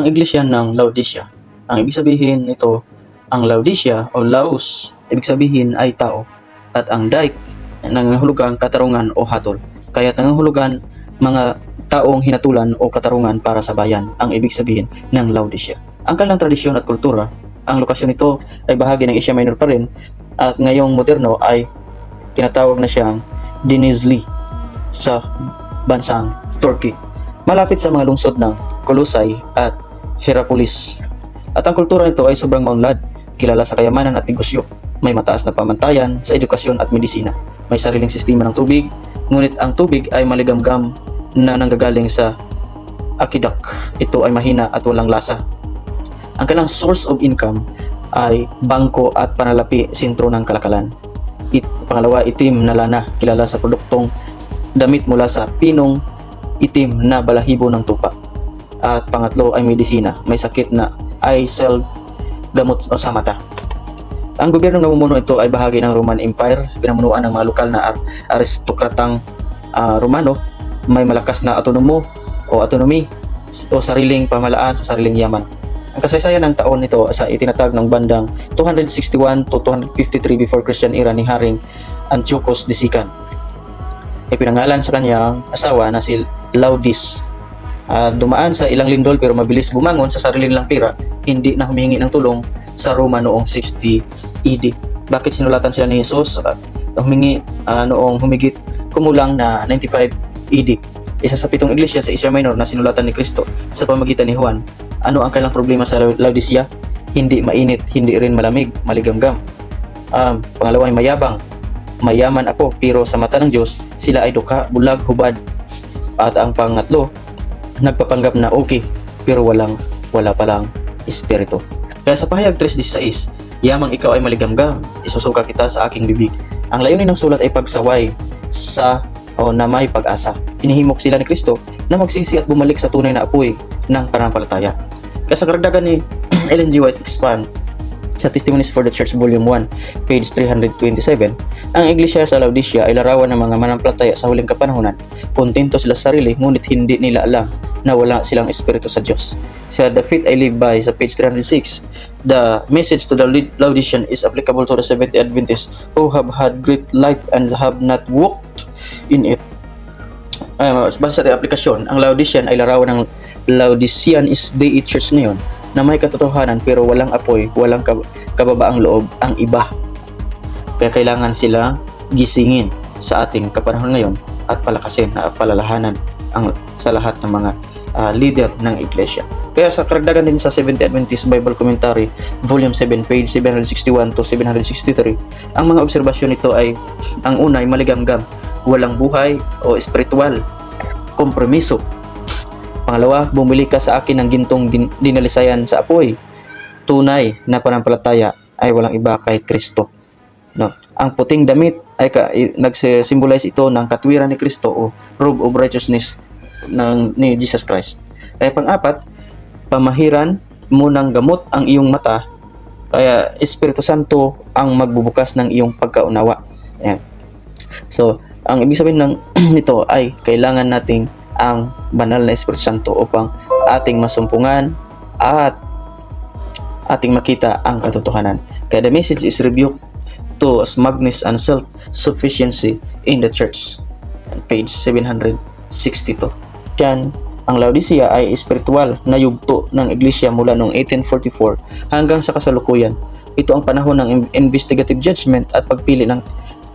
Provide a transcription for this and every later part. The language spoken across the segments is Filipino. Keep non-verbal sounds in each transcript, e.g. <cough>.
ang iglesia ng Laodicea. Ang ibig sabihin nito, ang Laodicea o Laos, ibig sabihin ay tao. At ang Dike, nangangahulugan katarungan o hatol. Kaya nangangahulugan mga taong hinatulan o katarungan para sa bayan, ang ibig sabihin ng Laodicea. Ang kanilang tradisyon at kultura, ang lokasyon nito ay bahagi ng Asia Minor pa rin at ngayong moderno ay tinatawag na siyang Denizli sa bansang Turkey. Malapit sa mga lungsod ng Colossae at Hierapolis. At ang kultura nito ay sobrang maunlad, kilala sa kayamanan at negosyo. May mataas na pamantayan sa edukasyon at medisina. May sariling sistema ng tubig, ngunit ang tubig ay maligamgam na nanggagaling sa aqueduct. Ito ay mahina at walang lasa. Ang kanilang source of income ay bangko at panalapi sentro ng kalakalan. It, pangalawa, itim na lana, kilala sa produktong damit mula sa pinong itim na balahibo ng tupa. At pangatlo ay medisina, may sakit na eye cell gamot o sa mata. Ang gobyerno namumuno ito ay bahagi ng Roman Empire, pinamunuan ng mga lokal na ar- aristokratang ah, Romano, may malakas na autonomo o autonomy o sariling pamalaan sa sariling yaman. Ang kasaysayan ng taon nito sa itinatag ng bandang 261 to 253 before Christian era ni Haring Antiochus de Sican. Ipinangalan sa kanyang asawa na si Laudis. Ah, dumaan sa ilang lindol pero mabilis bumangon sa sarili nilang pera, hindi na humingi ng tulong sa Roma noong 60 AD. Bakit sinulatan sila ni Jesus? Ah, humingi ah, noong humigit kumulang na 95 AD. Isa sa pitong iglesia sa Asia Minor na sinulatan ni Kristo sa pamagitan ni Juan. Ano ang kailang problema sa Laodicea? Hindi mainit, hindi rin malamig, maligamgam. Um, pangalawa ay mayabang. Mayaman ako pero sa mata ng Diyos, sila ay duka, bulag, hubad. At ang pangatlo, nagpapanggap na okay pero walang wala palang espiritu. Kaya sa pahayag 3.16, yamang ikaw ay maligamgam, isusuka kita sa aking bibig. Ang layunin ng sulat ay pagsaway sa o na may pag-asa. Inihimok sila ni Kristo na magsisi at bumalik sa tunay na apoy ng pananampalataya. Kaya sa karagdagan ni <clears throat> Ellen G. White expand sa Testimonies for the Church Volume 1, page 327, ang iglesia sa Laodicea ay larawan ng mga manampalataya sa huling kapanahonan. Kontento sila sa sarili, ngunit hindi nila alam na wala silang espiritu sa Diyos. Sa The Faith I Live By sa page 306, the message to the Laodicean is applicable to the Seventh Adventists who have had great light and have not walked in it. Uh, basta sa aplikasyon, ang Laodicean ay larawan ng Laodicean is Day Church ngayon na may katotohanan pero walang apoy, walang kab- kababaang loob ang iba. Kaya kailangan sila gisingin sa ating kapanahon ngayon at palakasin at palalahanan ang sa lahat ng mga ah, leader ng iglesia. Kaya sa karagdagan din sa 70 Adventist Bible Commentary, Volume 7, page 761 to 763, ang mga obserbasyon nito ay ang una ay maligamgam, walang buhay o espiritual, kompromiso, Pangalawa, bumili ka sa akin ng gintong din- dinalisayan sa apoy. Tunay na panampalataya ay walang iba kay Kristo. No. Ang puting damit ay ka, i- nagsisymbolize ito ng katwiran ni Kristo o robe of righteousness ng ni Jesus Christ. Kaya pang-apat, pamahiran mo ng gamot ang iyong mata kaya Espiritu Santo ang magbubukas ng iyong pagkaunawa. Ayan. So, ang ibig sabihin ng <clears throat> nito ay kailangan nating ang banal na Espiritu Santo upang ating masumpungan at ating makita ang katotohanan. Kaya the message is rebuke to smugness and self-sufficiency in the church. Page 762. Yan, ang Laodicea ay espiritual na yugto ng iglesia mula noong 1844 hanggang sa kasalukuyan. Ito ang panahon ng in- investigative judgment at pagpili ng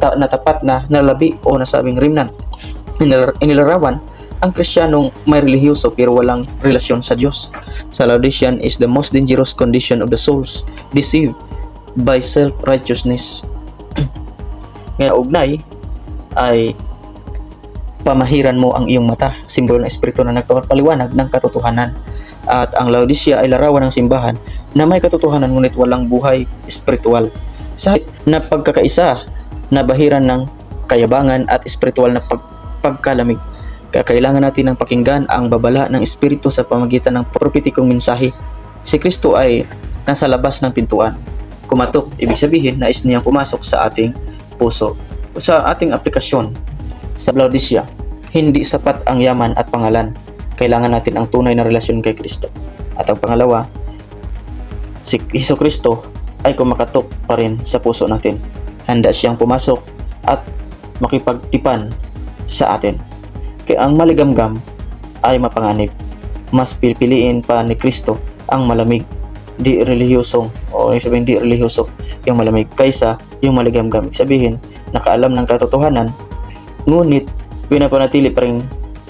ta- na tapat na nalabi o nasabing remnant. Inilar- Inilarawan ang Kristiyanong may relihiyoso pero walang relasyon sa Diyos. Sa Laodicean is the most dangerous condition of the souls, deceived by self-righteousness. <clears throat> Ngayon, ugnay ay pamahiran mo ang iyong mata, simbolo ng espiritu na nagpapaliwanag ng katotohanan. At ang Laodicea ay larawan ng simbahan na may katotohanan ngunit walang buhay espiritual. Sa na pagkakaisa na bahiran ng kayabangan at espiritual na pag- pagkalamig. Kaya kailangan natin ng pakinggan ang babala ng espiritu sa pamagitan ng prophetikong mensahe. Si Kristo ay nasa labas ng pintuan. Kumatok, ibig sabihin nais niyang pumasok sa ating puso. Sa ating aplikasyon sa Laodicea, hindi sapat ang yaman at pangalan. Kailangan natin ang tunay na relasyon kay Kristo. At ang pangalawa, si Hesus Kristo ay kumakatok pa rin sa puso natin. Handa siyang pumasok at makipagtipan sa atin. Kaya ang maligamgam ay mapanganib. Mas pipiliin pa ni Kristo ang malamig, di relihiyosong o sabihin di relihiyoso yung malamig kaysa yung maligamgam. Sabihin, nakaalam ng katotohanan, ngunit pinapanatili pa rin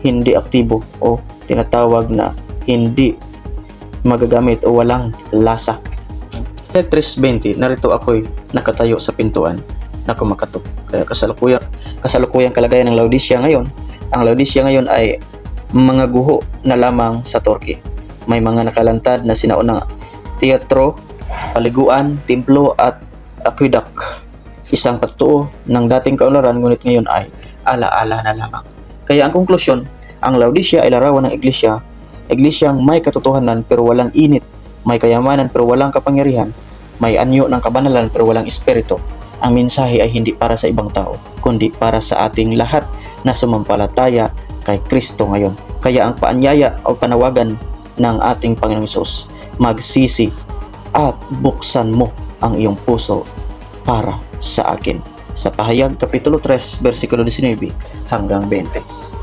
hindi aktibo o tinatawag na hindi magagamit o walang lasa. Tetris 20, narito ako'y nakatayo sa pintuan na kumakatok. Kaya kasalukuyang, kasalukuyang kalagayan ng Laodicea ngayon, ang Laodicea ngayon ay mga guho na lamang sa Turkey. May mga nakalantad na sinaunang teatro, paliguan, templo at aqueduct. Isang patuo ng dating kaunlaran ngunit ngayon ay ala-ala na lamang. Kaya ang konklusyon, ang Laodicea ay larawan ng iglesia, iglesyang may katotohanan pero walang init, may kayamanan pero walang kapangyarihan, may anyo ng kabanalan pero walang espiritu. Ang mensahe ay hindi para sa ibang tao, kundi para sa ating lahat na sumampalataya kay Kristo ngayon. Kaya ang paanyaya o panawagan ng ating Panginoong Isus, magsisi at buksan mo ang iyong puso para sa akin. Sa pahayag Kapitulo 3, versikulo 19 hanggang 20.